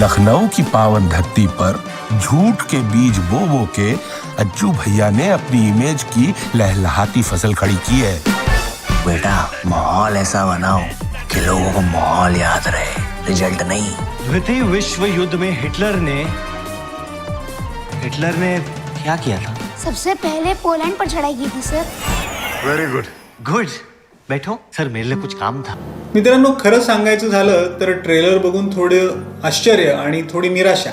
लखनऊ की पावन धरती पर झूठ के बीज बो बो के अज्जू भैया ने अपनी इमेज की लहलहाती फ़सल खड़ी की है। बेटा माहौल ऐसा बनाओ कि लोगों को माहौल याद रहे। रिज़ल्ट नहीं। द्वितीय विश्व युद्ध में हिटलर ने हिटलर ने क्या किया था? सबसे पहले पोलैंड पर चढ़ाई की थी सर। वेरी गुड गुड बैठो। सर मेरे लिए कुछ काम था। मित्रांनो खरं सांगायचं झालं तर ट्रेलर बघून थोडं आश्चर्य आणि थोडी निराशा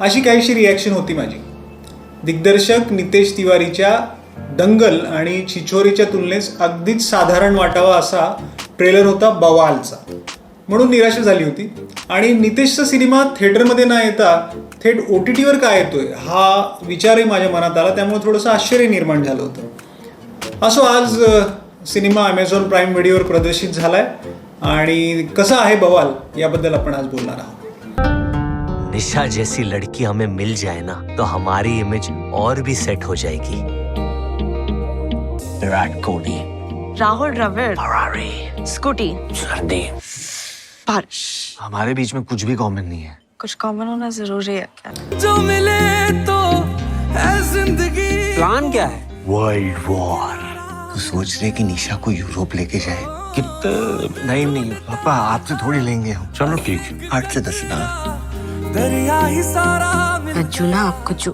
अशी काहीशी रिॲक्शन होती माझी. दिग्दर्शक नितेश तिवारीच्या दंगल आणि छिछोरीच्या तुलनेस अगदीच साधारण वाटावा असा ट्रेलर होता बवालचा. म्हणून निराशा झाली होती. आणि नितेशचा सिनेमा थिएटरमध्ये न येता थेट ओ टी टीवर काय येतोय हा विचारही माझ्या मनात आला. त्यामुळे थोडंसं आश्चर्य निर्माण झालं होतं. असो आज सिनेमा अमेझॉन प्राईम व्हिडिओवर प्रदर्शित झालाय. आणि कसा आहे बवाल याबद्दल आपण आज बोलणार आहोत. निशा जैसी लड़की हमें मिल जाए ना तो हमारी इमेज और भी सेट हो जाएगी। विराट कोहली। राहुल द्रविड़। फरारी। स्कूटी। सर्दी। बारिश। हमारे बीच में कुछ भी कॉमन नहीं है। कुछ कॉमन होना ज़रूरी है क्या? जो मिले तो है ज़िंदगी। प्लान क्या है? वर्ल्ड वॉर सोच रहे कि निशा को यूरोप लेके जाए। कितना नहीं नहीं पापा आपसे थोड़ी लेंगे हम। चलो ठीक है। आठ से दस ना ही ना आपको चू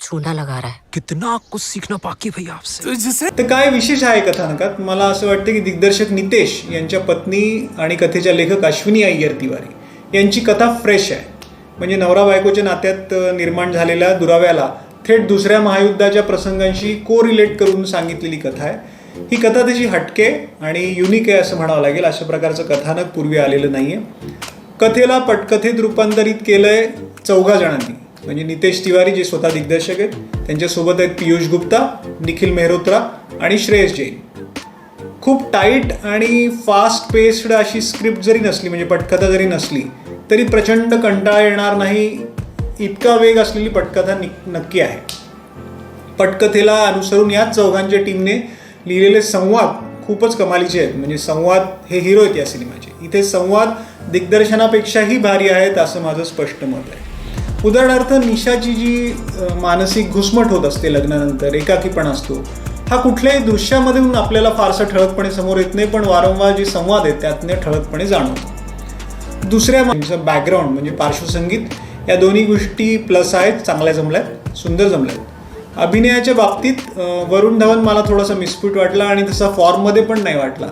चूना लगा रहा है। कितना कुछ सीखना बाकी भैया आपसे। तर काय विशेष आहे कथानकात? मला असं वाटतं की दिग्दर्शक नितेश यांच्या पत्नी आणि कथेच्या लेखक अश्विनी अय्यर तिवारी यांची कथा फ्रेश आहे. म्हणजे नवरा बायकोच्या नात्यात निर्माण झालेल्या दुराव्याला थेट दुसऱ्या महायुद्धाच्या प्रसंगांशी को रिलेट करून सांगितलेली कथा आहे. ही कथा त्याची हटके आणि युनिक आहे असं म्हणावं लागेल. अशा प्रकारचं कथानक पूर्वी आलेलं नाही आहे कथेला पटकथेत रूपांतरित केलं आहे चौघा जणांनी. म्हणजे नितेश तिवारी जे स्वतः दिग्दर्शक आहेत त्यांच्यासोबत आहेत पियुष गुप्ता निखिल मेहरोत्रा आणि श्रेयस जैन. खूप टाईट आणि फास्ट पेस्ड अशी स्क्रिप्ट जरी नसली म्हणजे पटकथा जरी नसली तरी प्रचंड कंटाळा येणार नाही इतका वेग असलेली पटकथा नक्की आहे. पटकथेला अनुसरून याच चौघांच्या टीमने लिहिलेले संवाद खूपच कमालीचे आहेत. म्हणजे संवाद हे हिरो आहेत या सिनेमाचे. इथे संवाद दिग्दर्शनापेक्षाही भारी आहेत असं माझं स्पष्ट मत आहे. उदाहरणार्थ निशाची जी मानसिक घुसमट होत असते लग्नानंतर एकाकीपणा असतो हा कुठल्याही दृश्यामधून आपल्याला फारसा ठळकपणे समोर येत नाही पण वारंवार जे संवाद आहेत त्यातने ठळकपणे जाणवतो. दुसऱ्या बॅकग्राऊंड म्हणजे पार्श्वसंगीत या दोन्ही गोष्टी प्लस आहेत चांगल्या जमल्यात सुंदर जमल्यात. अभिनयाच्या बाबतीत वरुण धवन मला थोडासा मिस्फूट वाटला आणि तसा फॉर्ममध्ये पण नाही वाटला.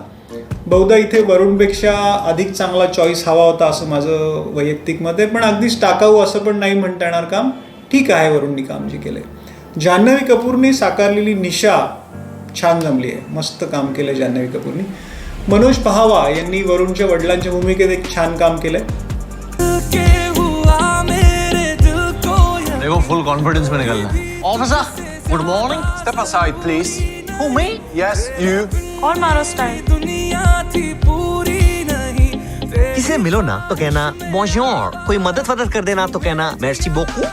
बहुधा इथे वरुणपेक्षा अधिक चांगला चॉईस हवा होता असं माझं वैयक्तिक मत आहे. पण अगदीच टाकाऊ असं पण नाही म्हणता येणार काम. ठीक आहे वरुणनी काम जे केलंय. जान्हवी कपूरने साकारलेली निशा छान जमली आहे. मस्त काम केलं जान्हवी कपूरनी. मनोज पहावा यांनी वरुणच्या वडिलांच्या भूमिकेत एक छान काम केलं आहे देखो फुल कॉन्फिडेंस में निकलना officer good morning step aside please who me yes you और मारो स्टाइल दुनिया थी पूरी नहीं तेरे किसे मिलो ना तो कहना bonjour. कोई मदद वदद कर देना तो कहना merci beaucoup.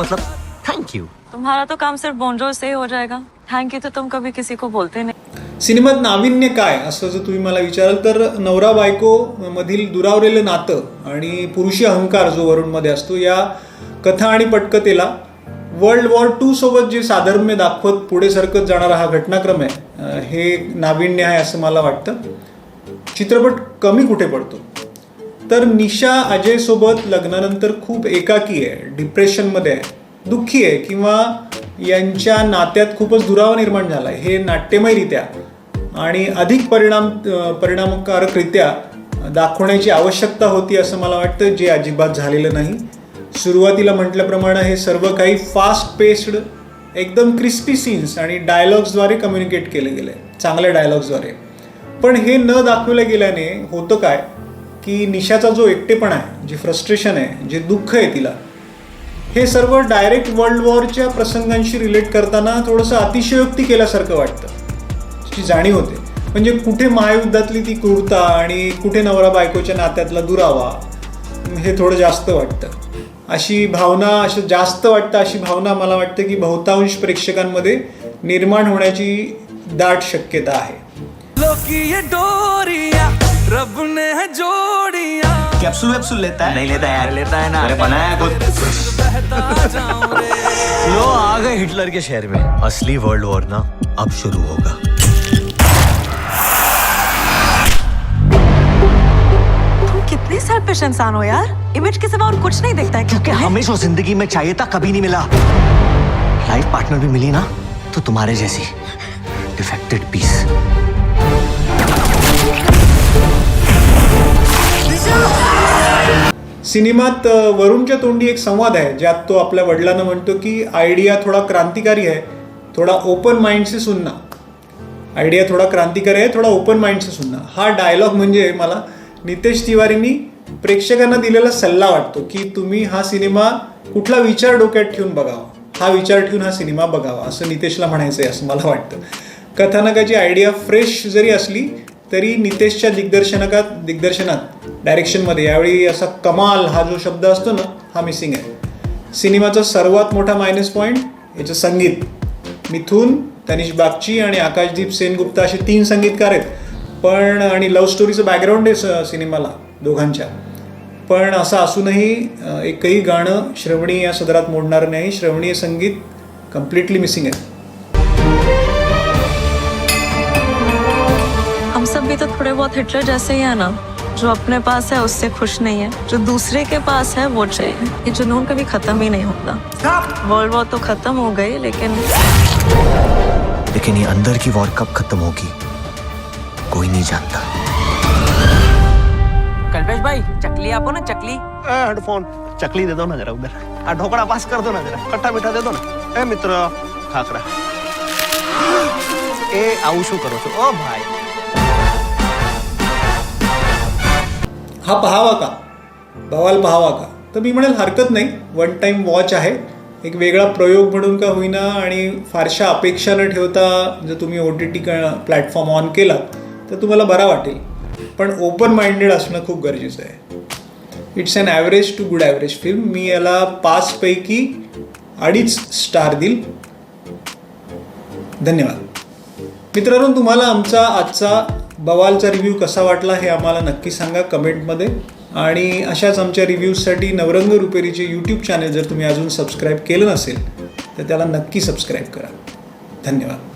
मतलब थैंक यू तुम्हारा तो काम सिर्फ बोंजो से ही हो जाएगा। थैंक यू तो तुम कभी किसी को बोलते नहीं। सिनेमात नाविन्य काय? असं जर तुम्ही मला विचाराल तर नवरा बायको मधील दुरावलेलं नातं आणि पुरुषी अहंकार जो वरुणमध्ये असतो या कथा आणि पटकथेला वर्ल्ड वॉर टू सोबत जे साधर्म्य दाखवत पुढे सरकत जाणारा हा घटनाक्रम आहे हे नाविन्य आहे असं मला वाटतं. चित्रपट कमी कुठे पडतो? तर निशा अजयसोबत लग्नानंतर खूप एकाकी आहे डिप्रेशनमध्ये आहे दुःखी आहे किंवा यांच्या नात्यात खूपच दुरावा निर्माण झाला आहे हे नाट्यमयरित्या आणि अधिक परिणाम परिणामकारकरित्या दाखवण्याची आवश्यकता होती असं मला वाटतं जे अजिबात झालेलं नाही. सुरुवातीला म्हटल्याप्रमाणे हे सर्व काही फास्ट पेस्ड एकदम क्रिस्पी सीन्स आणि डायलॉग्सद्वारे कम्युनिकेट केलं गेलं. आहे चांगल्या डायलॉग्सद्वारे पण हे न दाखवलं गेल्याने होतं काय? की निशाचा जो एकटेपणा आहे जे फ्रस्ट्रेशन आहे जे दुःख आहे तिला हे सर्व डायरेक्ट वर्ल्ड वॉरच्या प्रसंगांशी रिलेट करताना थोडंसं अतिशयोक्ती केल्यासारखं वाटतं. तिची जाणीव होते. म्हणजे कुठे महायुद्धातली ती क्रूरता आणि कुठे नवरा बायकोच्या नात्यातला दुरावा हे थोडं जास्त वाटतं. अशी भावना असं जास्त वाटतं अशी भावना मला वाटतं की बहुतांश प्रेक्षकांमध्ये निर्माण होण्याची दाट शक्यता आहे. है कैप्सूल वैप्सूल लेता है? नहीं लेता यार। लेता है ना। अरे बनाया खुद। बहता जाऊं रे। लो आ गए हिटलर के शहर में। असली वर्ल्ड वॉर ना अब शुरू होगा। सेल्फिश इंसान हो यार इमेज के सिवा और कुछ नहीं दिखता है क्योंकि हमें जो जिंदगी में चाहिए था कभी नहीं मिला। लाइफ पार्टनर भी मिली ना तो तुम्हारे जैसी डिफेक्टेड पीस सिनेमात वरुणच्या तोंडी एक संवाद आहे ज्यात तो आपल्या वडिलांना म्हणतो की आयडिया थोडा क्रांतिकारी आहे थोडा ओपन माइंड से सुनना. आयडिया थोडा क्रांतिकारी आहे थोडा ओपन माइंड से सुनना. हा डायलॉग म्हणजे मला नितेश तिवारींनी प्रेक्षकांना दिलेला सल्ला वाटतो की तुम्ही हा सिनेमा कुठला विचार डोक्यात ठेवून बघावा. हा विचार ठेवून हा सिनेमा बघावा असं नितेशला म्हणायचं आहे असं मला वाटतं. कथानकाची आयडिया फ्रेश जरी असली तरी नितेशच्या दिग्दर्शनाकात दिग्दर्शनात डायरेक्शनमध्ये यावेळी असा कमाल हा जो शब्द असतो ना हा मिसिंग आहे. सिनेमाचा सर्वात मोठा मायनस पॉईंट याचं संगीत. मिथून तनिष बागची आणि आकाशदीप सेनगुप्ता असे तीन संगीतकार आहेत. पण आणि लव्ह स्टोरीचं बॅकग्राऊंड आहे स- सिनेमाला. दोघांच्या. पण असं असूनही एकही गाणं श्रवणी या सदरात मोडणार नाही. श्रवणीय संगीत कम्प्लिटली मिसिंग आहे. हम सब भी तो थोड़े बहुत हिटलर जैसे ही है ना जो अपने पास है उससे खुश नहीं है। जो दूसरे के पास है वो चाहिए। ये जुनून कभी खत्म ही नहीं होता। वर्ल्ड वॉर तो खत्म हो गई लेकिन लेकिन ये अंदर की वॉर कब खत्म होगी? कोई नहीं जानता। कल्पेश भाई चकली आपो ना चकली हेडफोन चकली दे दो ना जरा उधर आ ढोकड़ा पास कर दो ना जरा खट्टा मीठा दे दो ना ए मित्र खाकरा ए આવું શું કરો છો ઓ ભાઈ हा पहावा का बवाल पहावा का तर मी म्हणेल हरकत नाही वन टाईम वॉच आहे एक वेगळा प्रयोग म्हणून का होईना आणि फारशा अपेक्षा न ठेवता जर तुम्ही O T T platform on केला तर तुम्हाला बरा वाटेल पण ओपन माइंडेड असणं खूप गरजेचं आहे. It's an average to good average film मी याला पाचपैकी अडीच स्टार देईल. धन्यवाद. मित्रांनो तुम्हाला आमचा आजचा बवालचा रिव्ह्यू कसा वाटला हे आम्हाला नक्की सांगा कमेंटमध्ये. आणि अशाच आमच्या रिव्ह्यूजसाठी नवरंग रुपेरीचे यूट्यूब चॅनल जर तुम्ही अजून सबस्क्राईब केलं नसेल तर त्याला नक्की सबस्क्राईब करा. धन्यवाद.